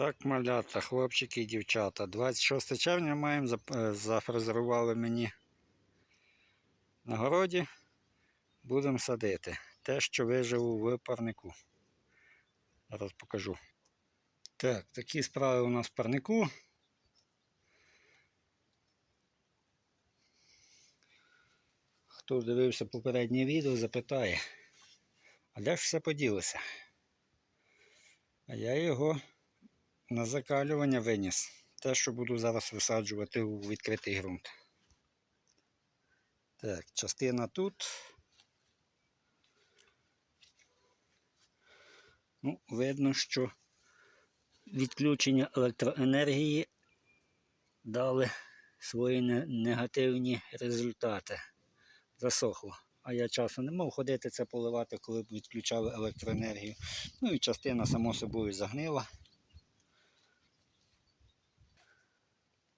Так, малята, хлопчики і дівчата. 26 червня маємо, е, зафрезерували мені на городі. Будемо садити. Те, що вижило в парнику. Зараз покажу. Так, такі справи у нас в парнику. Хто дивився попереднє відео, запитає, а де ж все поділося? А я його на закалювання виніс. Те, що буду зараз висаджувати у відкритий ґрунт. Так, частина тут. Ну, видно, що відключення електроенергії дали свої негативні результати. Засохло. А я часу не мав ходити це поливати, коли б відключали електроенергію. Ну і частина, само собою, загнила.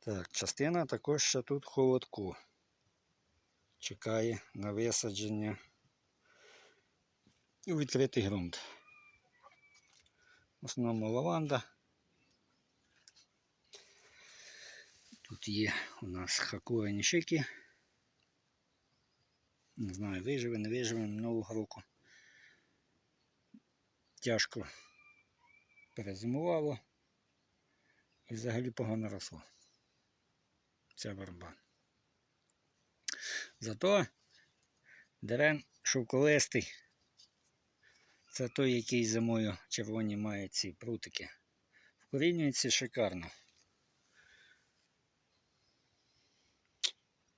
Так, частина також ще тут холодку. Чекає на висадження у відкритий ґрунт. В основному лаванда. Тут є у нас хакура нішики. Не знаю, виживе, не виживе минулого року. Тяжко перезимувало і взагалі погано росло. Ця верба. Зато дерен шовковистий. Це той, який зимою червоні має ці прутики. Вкорінюється шикарно.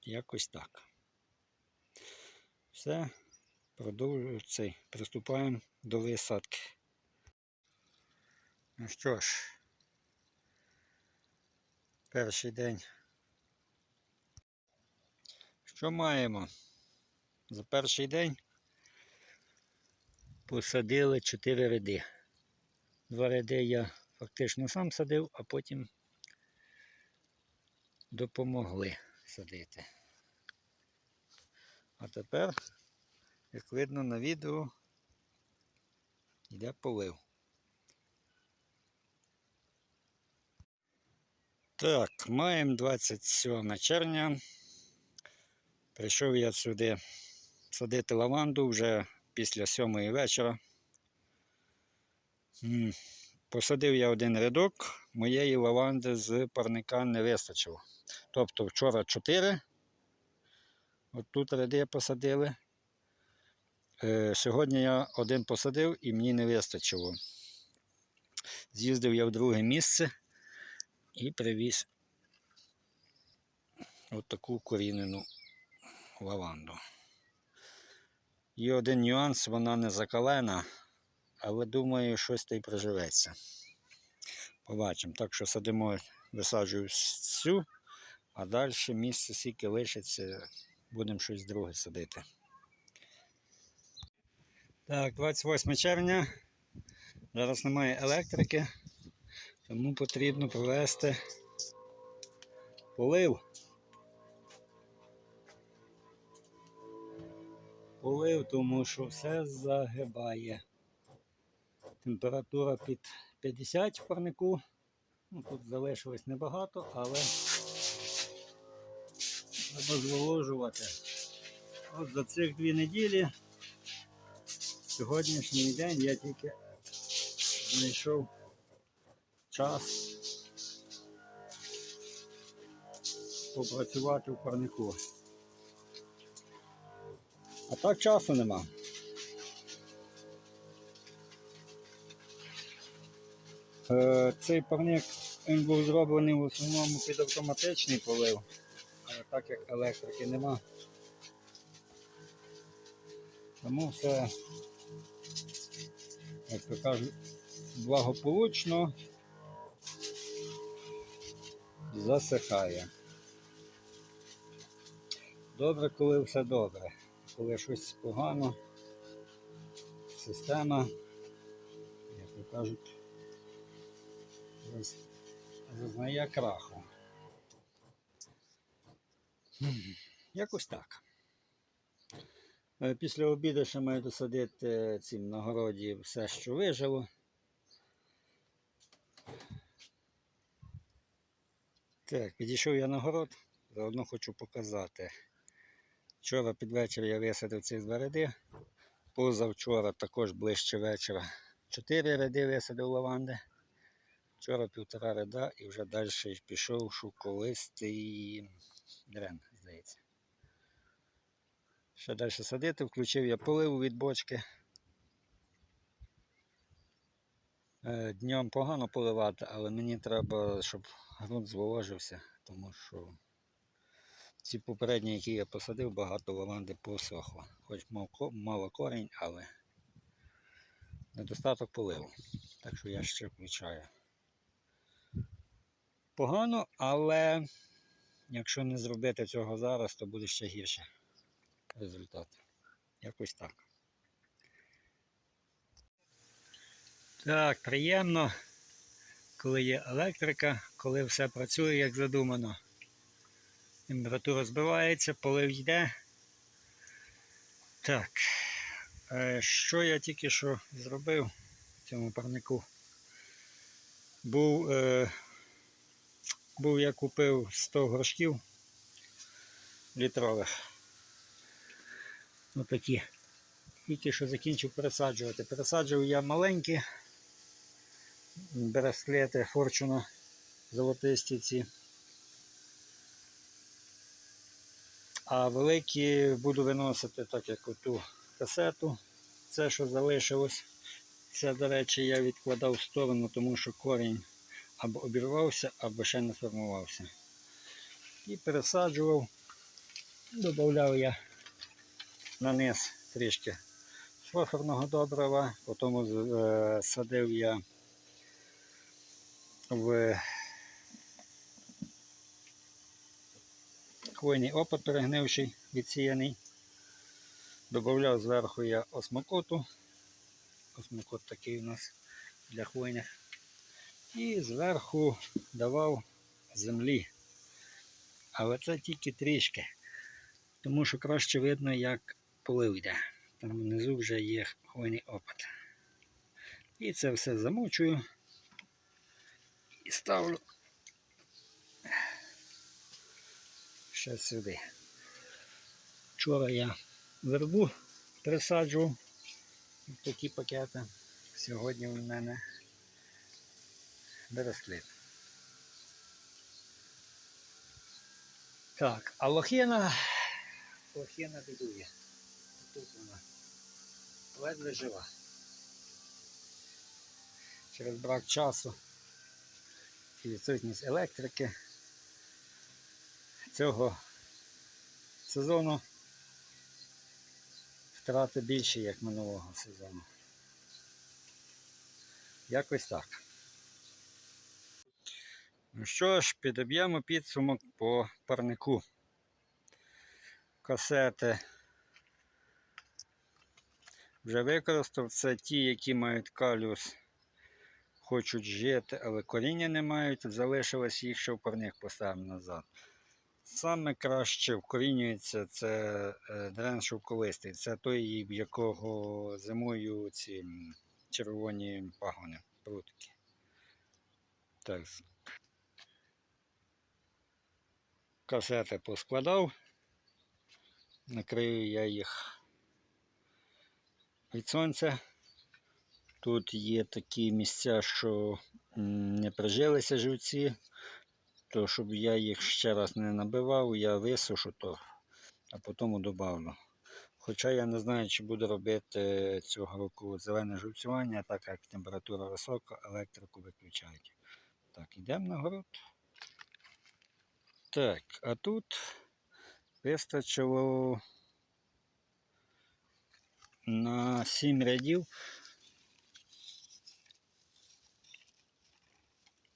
Якось так. Все, продовжую цей. Приступаємо до висадки. Ну що ж, перший день. Що маємо? За перший день посадили 4 ряди. Два ряди я фактично сам садив, а потім допомогли садити. А тепер, як видно на відео, йде полив. Так, маємо 27 червня. Прийшов я сюди садити лаванду вже після сьомої вечора. Посадив я один рядок, моєї лаванди з парника не вистачило. Тобто вчора 4, от тут ряди посадили. Е, Сьогодні я один посадив і мені не вистачило. З'їздив я в друге місце і привіз от таку корінену лаванду. Є один нюанс, вона не закалена, але думаю, щось та й приживеться. Побачимо. Так що садимо, висаджую цю, а далі місце скільки лишиться, будемо щось друге садити. Так, 28 червня. Зараз немає електрики, тому потрібно провести полив. Полив, тому що все загибає. Температура під 50 в парнику. Ну, тут залишилось небагато, але треба зволожувати. От за цих дві неділі, сьогоднішній день я тільки знайшов час попрацювати в парнику. А так часу нема. Е, Цей парник він був зроблений в основному під автоматичний полив, але так як електрики нема. Тому все, як то кажуть, благополучно засихає. Добре, коли все добре. Коли щось погано, система, як то кажуть, заз- зазнає краху. Якось так. Е, Після обіду ще маю досадити цим на городі все, що вижило. Так, підійшов я на город, заодно хочу показати. Вчора під вечір я висадив ці два ряди. Позавчора також ближче вечора. Чотири ряди висадив лаванди. Вчора півтора ряда і вже далі пішов шовковистий дрен, здається. Ще далі садити, включив я поливу від бочки. Е, Днем погано поливати, але мені треба, щоб ґрунт зволожився, тому що ці попередні, які я посадив, багато лаванди посохло. Хоч мало корінь, але недостаток поливу. Так що я ще включаю. Погано, але якщо не зробити цього зараз, то буде ще гірше результат. Якось так. Так, приємно, коли є електрика, коли все працює як задумано. Температура збивається, полив йде. Так. е, Що я тільки що зробив в цьому парнику? Був, е, був я купив 100 горшків літрових. Отакі. Тільки що закінчив пересаджувати. Пересаджував я маленькі бересклети Форчуна золотисті ці. А великі буду виносити так як оту касету. Це, що залишилось. Це, до речі, я відкладав в сторону, тому що корінь або обірвався, або ще не сформувався. І пересаджував, додавав я на низ трішки фосфорного добрива, потім е, садив я в хвойний опад перегнивший, відсіяний. Добавляв зверху я осмокоту. Осмокот такий у нас для хвойних. І зверху давав землі. Але це тільки трішки, тому що краще видно, як полив йде. Там внизу вже є хвойний опад. І це все замочую і ставлю ще сюди. Вчора я вербу присаджував в такі пакети. Сьогодні у мене бересклет. Так, а лохина, лохина бідує. Тут вона ледве жива. Через брак часу і відсутність електрики цього сезону втрати більші, як минулого сезону. Якось так. Ну що ж, підоб'ємо підсумок по парнику. Касети вже використав. Це ті, які мають каліус хочуть жити, але коріння не мають, залишилось їх ще в парник поставимо назад. Саме краще вкорінюється це е, дрен шовковистий. Це той, в якого зимою ці червоні пагони, прутки. Так. Касети поскладав. Накрию я їх від сонця. Тут є такі місця, що не прижилися живці, то щоб я їх ще раз не набивав, я висушу то, а потім добавлю. Хоча я не знаю, чи буду робити цього року зелене живцювання, так як температура висока, електрику виключають. Так, йдемо на город. Так, а тут вистачило на 7 рядів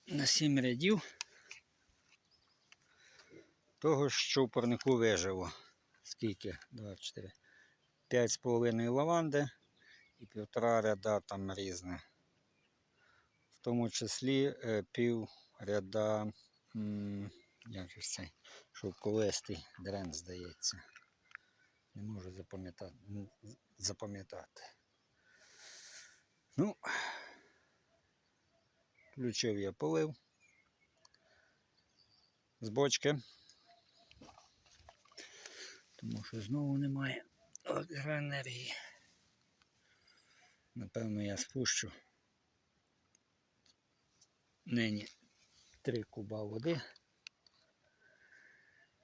на 7 рядів того, що в парнику вижило. Скільки? 2, 4, 5,5 лаванди і півтора ряда там різне. В тому числі е, пів ряда, як же цей, шовковистий дрен, здається. Не можу запам'ятати. запам'ятати. Ну, Включив я полив. з бочки. Тому що знову немає електроенергії. Напевно, я спущу нині 3 куба води.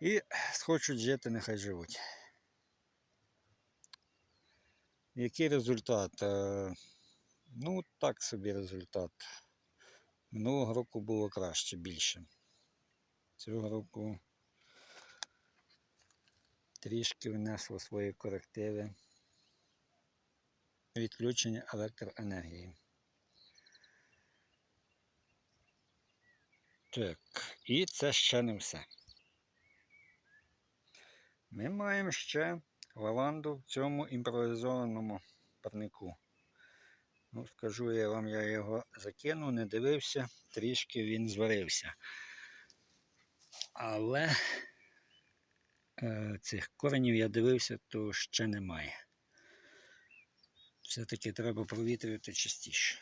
І схочуть жити, нехай живуть. Який результат? Е, Ну, так собі результат. Минулого року було краще, більше. Цього року трішки внесло свої корективи. Відключення електроенергії. Так, і це ще не все. Ми маємо ще лаванду в цьому імпровізованому парнику. Ну, скажу я вам, я його закинув, не дивився, трішки він зварився. Але цих коренів я дивився, то ще немає. Все-таки треба провітрювати частіше.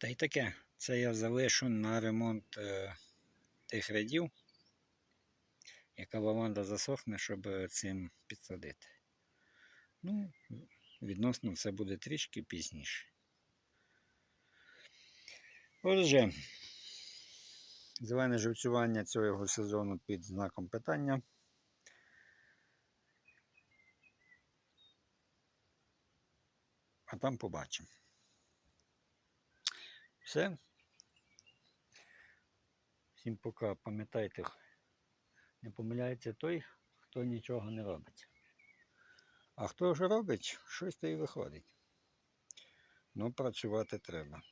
Та й таке, це я залишу на ремонт е, тих рядів, яка лаванда засохне, щоб е, цим підсадити. Ну, відносно це буде трішки пізніше. Отже, зелене живцювання цього сезону під знаком питання. А там побачимо. Все. Всім пока. Пам'ятайте, не помиляється той, хто нічого не робить. А хто вже робить, щось то і виходить. Ну, працювати треба.